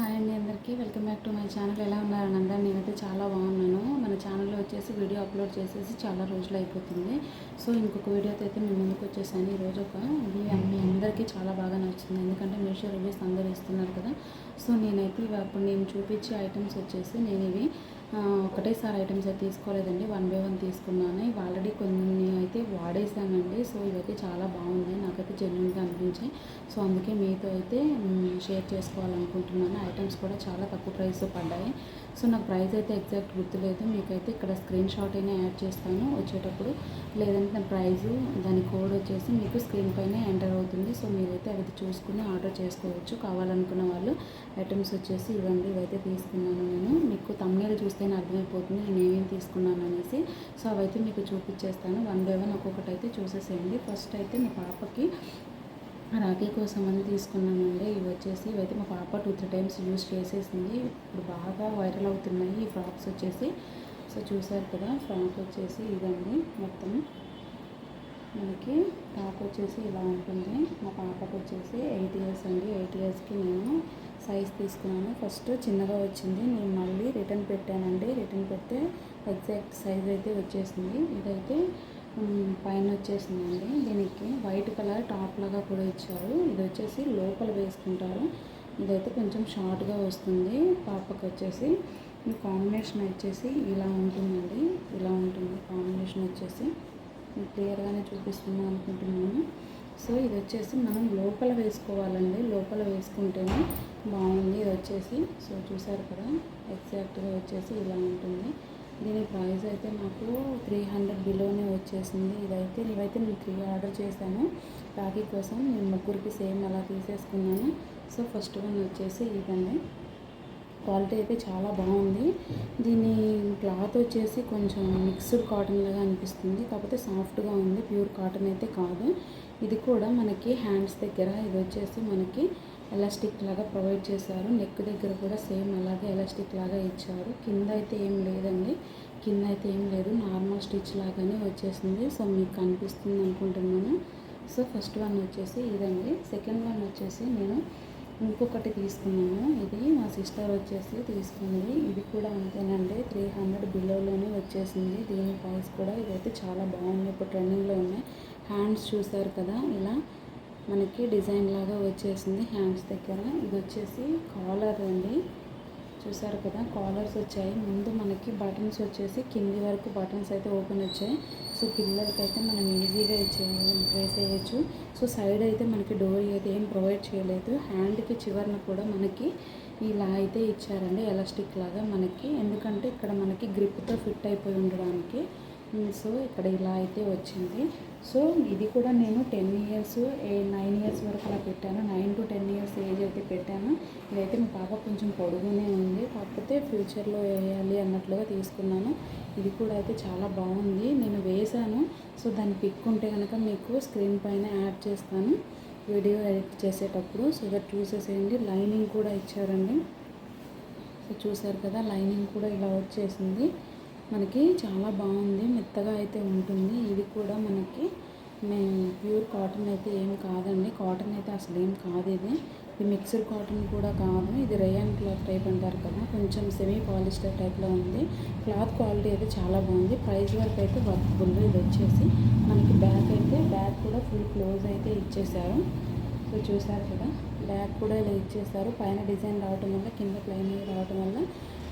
Hi అండి అందరికీ. Welcome back to my channel. ఎలా ఉన్నారని అందరూ? నేనైతే చాలా బాగున్నాను. మన ఛానల్లో వచ్చేసి వీడియో అప్లోడ్ చేసేసి చాలా రోజులు అయిపోతుంది. సో ఇంకొక వీడియోతో అయితే మేము ముందుకు వచ్చేసాను. ఈరోజు ఒక ఇది మీ అందరికీ చాలా బాగా నచ్చింది ఎందుకంటే మీషో రివ్యూస్ అందరూ ఇస్తున్నారు కదా. సో నేనైతే అప్పుడు నేను చూపించే ఐటమ్స్ వచ్చేసి నేను ఇవి ఒకటేసారి ఐటమ్స్ అయితే తీసుకోలేదండి. వన్ బై వన్ తీసుకున్నాను. ఇవి ఆల్రెడీ కొన్ని అయితే వాడేసానండి. సో ఇవైతే చాలా బాగున్నాయి. నాకైతే జెన్యున్గా అనిపించాయి. సో అందుకే మీతో అయితే షేర్ చేసుకోవాలనుకుంటున్నాను. ఐటమ్స్ కూడా చాలా తక్కువ ప్రైస్ పడ్డాయి. సో నాకు ప్రైస్ అయితే ఎగ్జాక్ట్ గుర్తులేదు. మీకైతే ఇక్కడ స్క్రీన్ షాట్ అయినా యాడ్ చేస్తాను. వచ్చేటప్పుడు లేదంటే నా ప్రైజ్ దాని కోడ్ వచ్చేసి మీకు స్క్రీన్ పైన ఎంటర్ అవుతుంది. సో మీరైతే అవి చూసుకుని ఆర్డర్ చేసుకోవచ్చు. కావాలనుకున్న వాళ్ళు ఐటమ్స్ వచ్చేసి ఇవ్వండి. ఇవైతే తీసుకున్నాను నేను. మీకు తమ్నేలు చూస్తేనే అర్థమైపోతుంది. నేను ఏమేమి తీసుకున్నాను అనేసి. సో అవైతే మీకు చూపించేస్తాను వన్ బై వన్ ఒక్కొక్కటి అయితే చూసేసేయండి. ఫస్ట్ అయితే మా పాపకి రాఖీ కోసం అని తీసుకున్నానండి ఇవి వచ్చేసి ఇవైతే మా పాప టూ త్రీ టైమ్స్ యూజ్ చేసేసింది. ఇప్పుడు బాగా వైరల్ అవుతున్నాయి. ఈ ఫ్రాక్స్ వచ్చేసి సో చూసారు కదా ఫ్రాక్ వచ్చేసి ఇదండి మొత్తం. మనకి టాప్ వచ్చేసి ఇలా ఉంటుంది. మా పాపకు వచ్చేసి ఎయిట్ ఇయర్స్ అండి. ఎయిట్ ఇయర్స్కి నేను సైజ్ తీసుకున్నాను. ఫస్ట్ చిన్నగా వచ్చింది. నేను మళ్ళీ రిటర్న్ పెట్టానండి. రిటర్న్ పెడితే ఎగ్జాక్ట్ సైజ్ అయితే వచ్చేసింది. ఇదైతే పైన వచ్చేసిందండి. దీనికి వైట్ కలర్ టాప్ లాగా కూడా ఇచ్చారు. ఇది వచ్చేసి లోపల వేసుకుంటారు. ఇదైతే కొంచెం షార్ట్గా వస్తుంది. పాపకు వచ్చేసి ఈ కాంబినేషన్ వచ్చేసి ఇలా ఉంటుందండి. ఇలా ఉంటుంది కాంబినేషన్ వచ్చేసి. క్లియర్గానే చూపిస్తున్నాను అనుకుంటున్నాను. సో ఇది వచ్చేసి మనం లోపల వేసుకోవాలండి. లోపల వేసుకుంటేనే బాగుంది. ఇది వచ్చేసి సో చూసారు కదా ఎగ్జాక్ట్గా వచ్చేసి ఇలా ఉంటుంది. దీని ప్రైస్ అయితే నాకు త్రీ హండ్రెడ్ బిలోనే వచ్చేసింది. ఇదైతే ఇవైతే నేను త్రీ ఆర్డర్ చేశాను. రాఖీ కోసం నేను ముగ్గురికి సేమ్ అలా తీసేసుకున్నాను. సో ఫస్ట్ వన్ వచ్చేసి ఇదండి. క్వాలిటీ అయితే చాలా బాగుంది. దీని క్లాత్ వచ్చేసి కొంచెం మిక్స్డ్ కాటన్ లాగా అనిపిస్తుంది. కాకపోతే సాఫ్ట్గా ఉంది. ప్యూర్ కాటన్ అయితే కాదు. ఇది కూడా మనకి హ్యాండ్స్ దగ్గర ఇది వచ్చేసి మనకి ఎలాస్టిక్ లాగా ప్రొవైడ్ చేశారు. నెక్ దగ్గర కూడా సేమ్ అలాగే ఎలాస్టిక్ లాగా ఇచ్చారు. కింద అయితే ఏం లేదండి. కింద అయితే ఏం లేదు. నార్మల్ స్టిచ్ లాగానే వచ్చేసింది. సో మీకు కనిపిస్తుంది అనుకుంటున్నాను. సో ఫస్ట్ వన్ వచ్చేసి ఇదండి. సెకండ్ వన్ వచ్చేసి నేను ఇంకొకటి తీసుకున్నాను. ఇది మా సిస్టర్ వచ్చేసి తీసుకుంది. ఇది కూడా అంతేనండి. త్రీ హండ్రెడ్ బిలోలోనే వచ్చేసింది. దీని ప్రైస్ కూడా ఇదైతే చాలా బాగుంది. ఇప్పుడు ట్రెండింగ్లో ఉన్నాయి. హ్యాండ్స్ చూసారు కదా ఇలా మనకి డిజైన్ లాగా వచ్చేసింది హ్యాండ్స్ దగ్గర. ఇది వచ్చేసి కాలర్ అండి. చూసారు కదా కాలర్స్ వచ్చాయి. ముందు మనకి బటన్స్ వచ్చేసి కింది వరకు బటన్స్ అయితే ఓపెన్ వచ్చాయి. సో పిల్లలకి అయితే మనం ఈజీగా ఇచ్చే వేసేయచ్చు సో సైడ్ అయితే మనకి డోర్ అయితే ఏం ప్రొవైడ్ చేయలేదు. హ్యాండ్కి చివరన కూడా మనకి ఇలా అయితే ఇచ్చారండి. ఎలాస్టిక్ లాగా మనకి. ఎందుకంటే ఇక్కడ మనకి గ్రిప్తో ఫిట్ అయిపోయి ఉండడానికి సో ఇక్కడ ఇలా అయితే వచ్చింది. సో ఇది కూడా నేను టెన్ ఇయర్స్ ఏ నైన్ ఇయర్స్ వరకు అలా పెట్టాను. Nine to ten years age అయితే పెట్టాను. ఇదైతే మా పాప కొంచెం పొడుగునే ఉంది. కాకపోతే ఫ్యూచర్లో వేయాలి అన్నట్లుగా తీసుకున్నాను. ఇది కూడా అయితే చాలా బాగుంది. నేను వేశాను. సో దాని పిక్ ఉంటే కనుక మీకు స్క్రీన్ పైన యాడ్ చేస్తాను. వీడియో ఎడిట్ చేసేటప్పుడు సో దట్ చూసేసేయండి. లైనింగ్ కూడా ఇచ్చారండి. సో చూసారు కదా లైనింగ్ కూడా ఇలా వచ్చేసింది. మనకి చాలా బాగుంది మెత్తగా అయితే ఉంటుంది. ఇది కూడా మనకి మేము ప్యూర్ కాటన్ అయితే ఏం కాదండి. కాటన్ అయితే అసలు ఏం కాదు ఇది. ఇది మిక్సర్ కాటన్ కూడా కాదు. ఇది రేయన్ క్లాత్ టైప్ అంటారు కదా. కొంచెం సెమీ పాలిస్టర్ టైప్లో ఉంది. క్లాత్ క్వాలిటీ అయితే చాలా బాగుంది. ప్రైస్ వరకు అయితే వర్కబుల్ ఇది వచ్చేసి మనకి బ్యాక్ అయితే బ్యాక్ కూడా ఫుల్ క్లోజ్ అయితే ఇచ్చేసారు. సో చూసారు కదా బ్యాక్ కూడా ఇలా ఇచ్చేసారు. పైన డిజైన్ రావటం వల్ల కింద ప్లెయిన్ రావటం వల్ల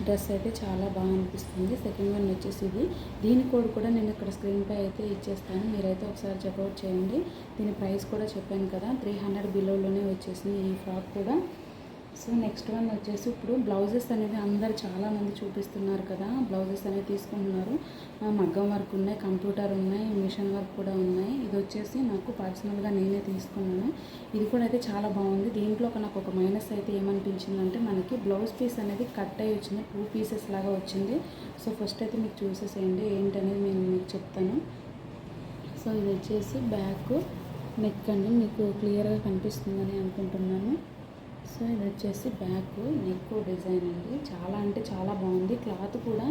డ్రెస్ అయితే చాలా బాగా అనిపిస్తుంది. సెకండ్ వన్ వచ్చేసి ఇది. దీని కోడ్ కూడా నేను ఇక్కడ స్క్రీన్పై అయితే ఇచ్చేస్తాను. మీరైతే ఒకసారి చెక్అవుట్ చేయండి. దీని ప్రైస్ కూడా చెప్పాను కదా. త్రీ హండ్రెడ్ బిలోలోనే వచ్చేసింది ఈ ఫ్రాక్ కూడా. సో నెక్స్ట్ వన్ వచ్చేసి ఇప్పుడు బ్లౌజెస్ అనేది అందరు చాలామంది చూపిస్తున్నారు కదా బ్లౌజెస్ అనేవి తీసుకుంటున్నారు. మగ్గం వర్క్ ఉన్నాయి కంప్యూటర్ ఉన్నాయి మిషన్ వర్క్ కూడా ఉన్నాయి. ఇది వచ్చేసి నాకు పర్సనల్గా నేనే తీసుకున్నాను. ఇది కూడా అయితే చాలా బాగుంది. దీంట్లో నాకు ఒక మైనస్ అయితే ఏమనిపించిందంటే మనకి బ్లౌజ్ పీస్ అనేది కట్ అయ్యి వచ్చింది టూ పీసెస్ లాగా వచ్చింది. సో ఫస్ట్ అయితే మీకు చూసేసేయండి ఏంటనేది నేను మీకు చెప్తాను. సో ఇది వచ్చేసి బ్యాక్ నెక్ అండి. మీకు క్లియర్గా కనిపిస్తుందని అనుకుంటున్నాను. సో ఇది వచ్చేసి బ్యాక్ నెక్ డిజైన్ అండి. చాలా అంటే చాలా బాగుంది. క్లాత్ కూడా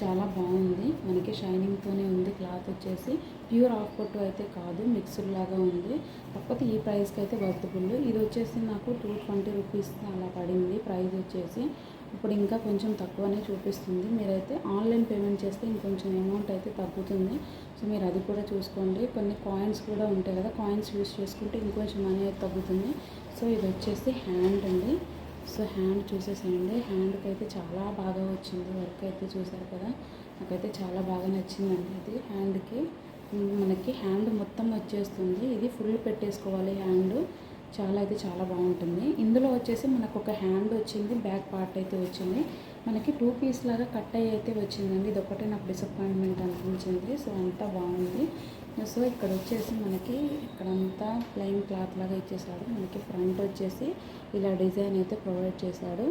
చాలా బాగుంది. మనకి షైనింగ్తోనే ఉంది క్లాత్ వచ్చేసి. ప్యూర్ ఆఫ్ పట్టు అయితే కాదు మిక్స్డ్ లాగా ఉంది. కాకపోతే ఈ ప్రైస్కి అయితే వర్తబుల్. ఇది వచ్చేసి నాకు టూ ట్వంటీ రూపీస్ అలా పడింది. ప్రైస్ వచ్చేసి ఇప్పుడు ఇంకా కొంచెం తక్కువనే చూపిస్తుంది. మీరైతే ఆన్లైన్ పేమెంట్ చేస్తే ఇంకొంచెం అమౌంట్ అయితే తగ్గుతుంది. సో మీరు అది కూడా చూసుకోండి. కొన్ని కాయిన్స్ కూడా ఉంటాయి కదా కాయిన్స్ యూస్ చేసుకుంటే ఇంకొంచెం మనీ అయితే తగ్గుతుంది. సో ఇది వచ్చేసి హ్యాండ్ అండి. సో హ్యాండ్ చూసేసేయండి. హ్యాండ్కి అయితే చాలా బాగా వచ్చింది. వర్క్ అయితే చూసారు కదా నాకైతే చాలా బాగా నచ్చిందండి ఇది. హ్యాండ్కి మనకి హ్యాండ్ మొత్తం వచ్చేస్తుంది. ఇది ఫుల్ పెట్టేసుకోవాలి హ్యాండ్ చాలా అయితే చాలా బాగుంటుంది. ఇందులో వచ్చేసి మనకు ఒక హ్యాండ్ వచ్చింది బ్యాక్ పార్ట్ అయితే వచ్చింది. మనకి టూ పీస్ లాగా కట్ అయ్యి అయితే వచ్చిందండి. ఇది ఒకటే నాకు డిసప్పాయింట్మెంట్ అనిపించింది. సో అంతా బాగుంది. సో ఇక్కడ వచ్చేసి మనకి ఇక్కడంతా ప్లెయిన్ క్లాత్ లాగా ఇచ్చేసాడు మనకి ఫ్రంట్ వచ్చేసి ఇలా డిజైన్ అయితే ప్రొవైడ్ చేశాడు.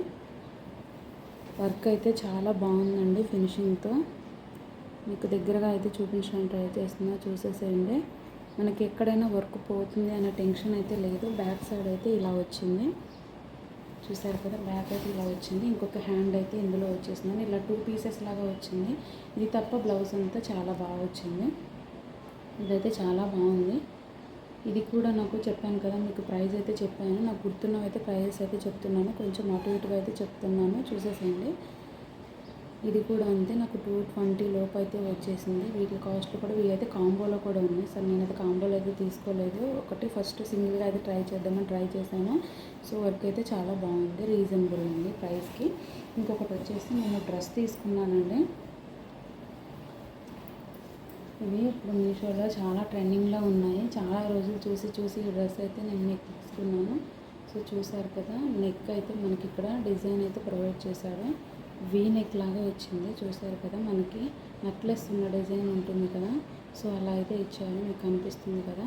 వర్క్ అయితే చాలా బాగుందండి ఫినిషింగ్తో మీకు దగ్గరగా అయితే చూపించడానికి ట్రై చేస్తున్నా చూసేసేయండి. మనకి ఎక్కడైనా వర్క్ పోతుంది అనే టెన్షన్ అయితే లేదు. బ్యాక్ సైడ్ అయితే ఇలా వచ్చింది. చూసారు కదా బ్యాక్ అయితే ఇలా వచ్చింది. ఇంకొక హ్యాండ్ అయితే ఇందులో వచ్చేసింది ఇలా టూ పీసెస్ లాగా వచ్చింది. ఇది తప్ప బ్లౌజ్ అంతా చాలా బాగా వచ్చింది. ఇదైతే చాలా బాగుంది. ఇది కూడా నాకు చెప్పాను కదా మీకు ప్రైస్ అయితే చెప్పాను. నాకు గుర్తున్నవి అయితే ప్రైజెస్ అయితే చెప్తున్నాను. కొంచెం అటు ఇటుగా అయితే చెప్తున్నాను. చూసేసేయండి. ఇది కూడా అంతే. నాకు టూ ట్వంటీ లోపు అయితే వచ్చేసింది. వీటి కాస్ట్ కూడా ఇవి అయితే కాంబోలో కూడా ఉన్నాయి. నేను నేనైతే కాంబోలో అయితే తీసుకోలేదు. ఒకటి ఫస్ట్ సింగిల్గా అయితే ట్రై చేద్దామని ట్రై చేశాను. సో వర్క్ అయితే చాలా బాగుంది. రీజనబుల్ ఉంది ప్రైస్కి. ఇంకొకటి వచ్చేసి నేను డ్రెస్ తీసుకున్నానండి. ఇవి ఇప్పుడు మీషోలో చాలా ట్రెండింగ్లో ఉన్నాయి. చాలా రోజులు చూసి చూసి ఈ డ్రెస్ అయితే నేను నెక్ తీసుకున్నాను. సో చూసారు కదా నెక్ అయితే మనకి ఇక్కడ డిజైన్ అయితే ప్రొవైడ్ చేశాడు వీ నెక్ లాగా వచ్చింది చూసారు కదా మనకి నెక్లెస్ ఉన్న డిజైన్ ఉంటుంది కదా. సో అలా అయితే ఇచ్చారు. మీకు కనిపిస్తుంది కదా.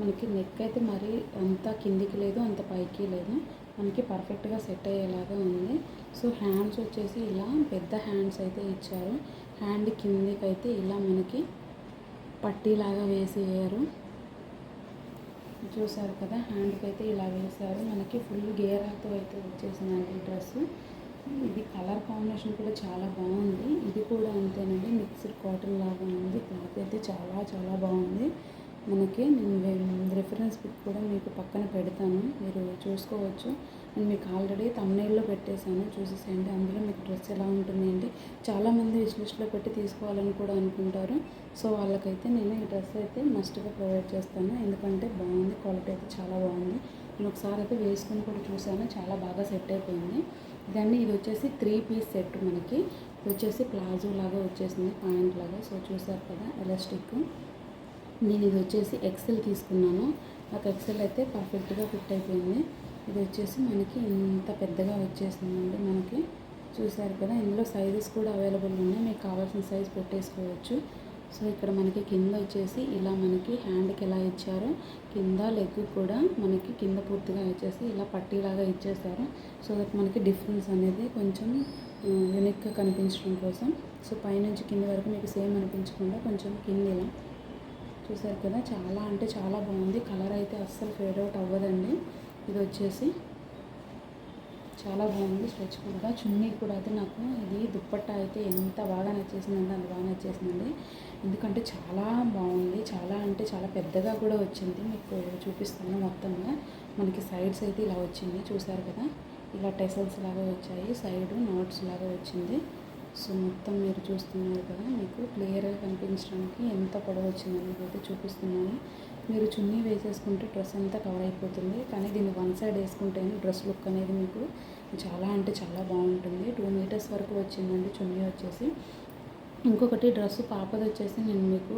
మనకి నెక్ అయితే మరి అంత కిందికి లేదు అంత పైకి లేదు. మనకి పర్ఫెక్ట్గా సెట్ అయ్యేలాగా ఉంది. సో హ్యాండ్స్ వచ్చేసి ఇలా పెద్ద హ్యాండ్స్ అయితే ఇచ్చారు. హ్యాండ్ కిందికి అయితే ఇలా మనకి పట్టీలాగా వేసేయారు. చూసారు కదా హ్యాండ్కి అయితే ఇలా వేశారు. మనకి ఫుల్ గేరాతో అయితే వచ్చేసిందండి డ్రెస్ ఇది కలర్ కాంబినేషన్ కూడా చాలా బాగుంది. ఇది కూడా అంతేనండి. మిక్స్డ్ కాటన్ లాగా ఉంది. క్లాత్ అయితే చాలా చాలా బాగుంది. మనకి నేను రిఫరెన్స్ బుక్ కూడా మీకు పక్కన పెడతాను. మీరు చూసుకోవచ్చు. నేను మీకు ఆల్రెడీ తమ్నైల్లో పెట్టేశాను. చూసేసేయండి. అందులో మీకు డ్రెస్ ఎలా ఉంటుంది ఏంటి? చాలామంది విశ్లిస్ట్లో పెట్టి తీసుకోవాలని కూడా అనుకుంటారు. సో వాళ్ళకైతే నేను ఈ డ్రెస్ అయితే మస్ట్గా ప్రొవైడ్ చేస్తాను. ఎందుకంటే బాగుంది. క్వాలిటీ అయితే చాలా బాగుంది. నేను ఒకసారి అయితే వేసుకుని కూడా చూశాను. చాలా బాగా సెట్ అయిపోయింది. దాన్ని ఇది వచ్చేసి త్రీ పీస్ సెట్ మనకి. ఇది వచ్చేసి ప్లాజో లాగా వచ్చేసింది ప్యాంట్ లాగా. సో చూసారు కదా ఎలాస్టిక్. నేను ఇది వచ్చేసి ఎక్సెల్ తీసుకున్నాను. నాకు ఎక్సెల్ అయితే పర్ఫెక్ట్గా ఫిట్ అయిపోయింది. ఇది వచ్చేసి మనకి ఇంత పెద్దగా వచ్చేసిందండి మనకి. చూసారు కదా ఇందులో సైజెస్ కూడా అవైలబుల్ ఉన్నాయి. మీకు కావాల్సిన సైజ్ పెట్టేసుకోవచ్చు. సో ఇక్కడ మనకి కింద వచ్చేసి ఇలా మనకి హ్యాండ్కి ఎలా ఇచ్చారో కింద లెగ్ కూడా మనకి కింద పూర్తిగా ఇచ్చేసి ఇలా పట్టీలాగా ఇచ్చేసారు. సో దట్ మనకి డిఫరెన్స్ అనేది కొంచెం యూనిక్గా కనిపించడం కోసం. సో పైనుంచి కింద వరకు మీకు సేమ్ అనిపించకుండా కొంచెం కింద ఇలా. చూసారు కదా చాలా అంటే చాలా బాగుంది. కలర్ అయితే అస్సలు ఫేడ్ అవుట్ అవ్వదండి. ఇది వచ్చేసి చాలా బాగుంది స్ట్రెచ్ కూడా. చున్నీ కూడా అయితే నాకు ఇది దుప్పట్టా అయితే ఎంత బాగా నచ్చేసిందంటే అంత బాగా నచ్చేసిందండి. ఎందుకంటే చాలా బాగుంది. చాలా అంటే చాలా పెద్దగా కూడా వచ్చింది. మీకు చూపిస్తాను మొత్తంగా. మనకి సైడ్స్ అయితే ఇలా వచ్చింది. చూసారు కదా? ఇలా టెసల్స్ లాగా వచ్చాయి. సైడ్ నాట్స్ లాగా వచ్చింది. సో మొత్తం మీరు చూస్తున్నారు కదా మీకు క్లియర్గా కనిపించడానికి ఎంత పొడవు వచ్చిందని అయితే చూపిస్తున్నాను. మీరు చున్నీ వేసేసుకుంటే డ్రెస్ అంతా కవర్ అయిపోతుంది. కానీ దీన్ని వన్ సైడ్ వేసుకుంటేనే డ్రెస్ లుక్ అనేది మీకు చాలా అంటే చాలా బాగుంటుంది. టూ మీటర్స్ వరకు వచ్చిందండి చున్నీ వచ్చేసి. ఇంకొకటి డ్రెస్ పాపది వచ్చేసి నేను మీకు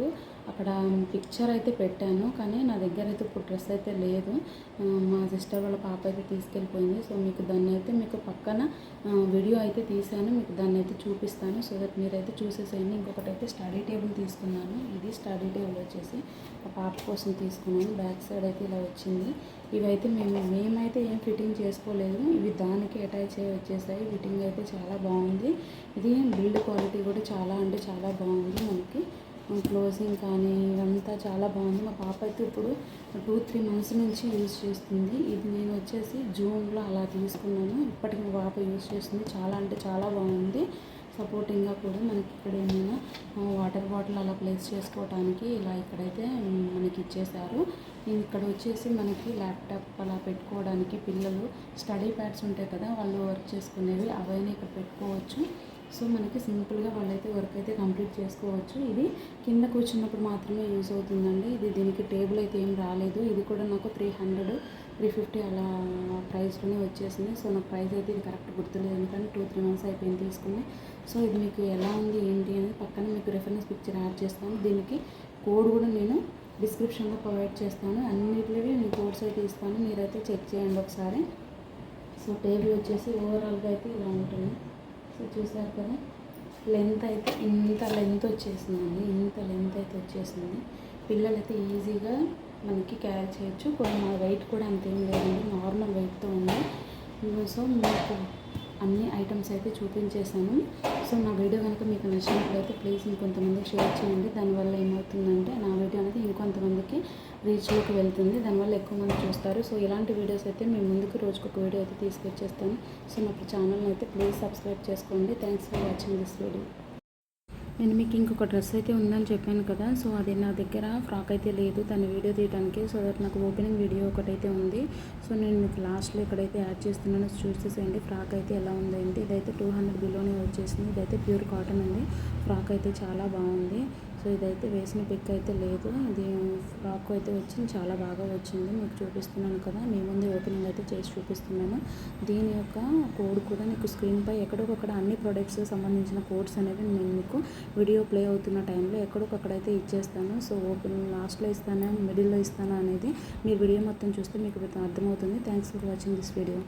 అక్కడ పిక్చర్ అయితే పెట్టాను కానీ నా దగ్గర అయితే ఇప్పుడు డ్రెస్ అయితే లేదు. మా సిస్టర్ వాళ్ళ పాప అయితే తీసుకెళ్ళిపోయింది. సో మీకు దాన్ని అయితే మీకు పక్కన వీడియో అయితే తీసాను మీకు దాన్ని అయితే చూపిస్తాను. సో దట్ మీరైతే చూసేసేయండి. ఇంకొకటి అయితే స్టడీ టేబుల్ తీసుకున్నాను. ఇది స్టడీ టేబుల్ వచ్చేసి ఆ పాప కోసం తీసుకున్నాను. బ్యాక్ సైడ్ అయితే ఇలా వచ్చింది. ఇవైతే మేము మేమైతే ఏం ఫిట్టింగ్ చేసుకోలేదు. ఇవి దానికి అటాచ్ అయ్యి వచ్చేసాయి. ఫిట్టింగ్ అయితే చాలా బాగుంది. ఇది బిల్డ్ క్వాలిటీ కూడా చాలా అంటే చాలా బాగుంది మనకి. క్లోజింగ్ కానీ ఇదంతా చాలా బాగుంది. మా పాప అయితే ఇప్పుడు టూ త్రీ మంత్స్ నుంచి యూజ్ చేస్తుంది. ఇది నేను వచ్చేసి జూన్లో అలా తీసుకున్నాను. ఇప్పటికి మా పాప యూజ్ చేస్తుంది. చాలా అంటే చాలా బాగుంది. సపోర్టింగ్గా కూడా మనకి ఇక్కడ ఏమైనా వాటర్ బాటిల్ అలా ప్లేస్ చేసుకోవడానికి ఇలా ఇక్కడైతే మనకి ఇచ్చేసారు ఇక్కడ వచ్చేసి మనకి ల్యాప్టాప్ అలా పెట్టుకోవడానికి పిల్లలు స్టడీ ప్యాడ్స్ ఉంటాయి కదా వాళ్ళు వర్క్ చేసుకునేవి అవన్నీ ఇక్కడ పెట్టుకోవచ్చు. సో మనకి సింపుల్గా వాళ్ళైతే వర్క్ అయితే కంప్లీట్ చేసుకోవచ్చు. ఇది కింద కూర్చున్నప్పుడు మాత్రమే యూజ్ అవుతుందండి. ఇది దీనికి టేబుల్ అయితే ఏం రాలేదు. ఇది కూడా నాకు త్రీ హండ్రెడ్ త్రీ ఫిఫ్టీ అలా ప్రైస్లోనే వచ్చేసింది. సో నాకు ప్రైస్ అయితే ఇది కరెక్ట్ గుర్తులేదు. ఎందుకంటే టూ త్రీ మంత్స్ అయిపోయింది తీసుకుని. సో ఇది మీకు ఎలా ఉంది ఏంటి అనేది పక్కన మీకు రెఫరెన్స్ పిక్చర్ యాడ్ చేస్తాను. దీనికి కోడ్ కూడా నేను డిస్క్రిప్షన్లో ప్రొవైడ్ చేస్తాను. అన్నిటివి నేను కోడ్స్ అయితే ఇస్తాను. మీరైతే చెక్ చేయండి ఒకసారి. సో టేబుల్ వచ్చేసి ఓవరాల్గా అయితే ఇలా ఉంటుంది. సో చూసారు కదా లెంత్ అయితే ఇంత లెంత్ వచ్చేసిందండి. ఇంత లెంత్ అయితే వచ్చేసింది. పిల్లలైతే ఈజీగా మనకి క్యారీ చేయొచ్చు. కొన్ని మా వెయిట్ కూడా అంతేం లేదండి. నార్మల్ వెయిట్తో ఉంది. సో మీకు అన్ని ఐటమ్స్ అయితే చూపించేశాను. సో నా వీడియో కనుక మీకు నచ్చినట్లయితే ప్లీజ్ ఇంకొంతమందికి షేర్ చేయండి. దానివల్ల ఏమవుతుందంటే నా వీడియో అనేది ఇంకొంతమందికి రీచ్లోకి వెళ్తుంది. దానివల్ల ఎక్కువ మంది చూస్తారు. సో ఇలాంటి వీడియోస్ అయితే మేము ముందుకు రోజుకు ఒక వీడియో అయితే తీసుకొచ్చేస్తాను. సో నా ఛానల్ని అయితే ప్లీజ్ సబ్స్క్రైబ్ చేసుకోండి. Thanks for watching this video నేను మీకు ఇంకొక డ్రెస్ అయితే ఉందని చెప్పాను కదా సో అది నా దగ్గర ఫ్రాక్ అయితే లేదు. దాన్ని వీడియో తీయడానికి సో దట్ నాకు ఓపెనింగ్ వీడియో ఒకటైతే ఉంది. సో నేను మీకు లాస్ట్లో ఎక్కడైతే యాడ్ చేస్తున్నానో చూసేసేయండి ఫ్రాక్ అయితే ఎలా ఉందండి ఇదైతే టూ హండ్రెడ్ బిలోనే వచ్చేసింది. ఇదైతే ప్యూర్ కాటన్ అండి. ఫ్రాక్ అయితే చాలా బాగుంది. సో ఇదైతే వేసిన పిక్ అయితే లేదు. ఇది ఫ్రాక్ అయితే వచ్చింది. చాలా బాగా వచ్చింది. మీకు చూపిస్తున్నాను కదా. మీ ముందు ఓపెనింగ్ అయితే చేసి చూపిస్తున్నాను. దీని యొక్క కోడ్ కూడా నీకు స్క్రీన్పై ఎక్కడొకక్కడ అన్ని ప్రొడక్ట్స్ సంబంధించిన కోడ్స్ అనేవి నేను మీకు వీడియో ప్లే అవుతున్న టైంలో ఎక్కడొకక్కడైతే ఇచ్చేస్తాను. సో ఓపెన్ లాస్ట్లో ఇస్తాను? మిడిల్లో ఇస్తాను అనేది మీరు వీడియో మొత్తం చూస్తే మీకు అర్థమవుతుంది. Thanks for watching this video.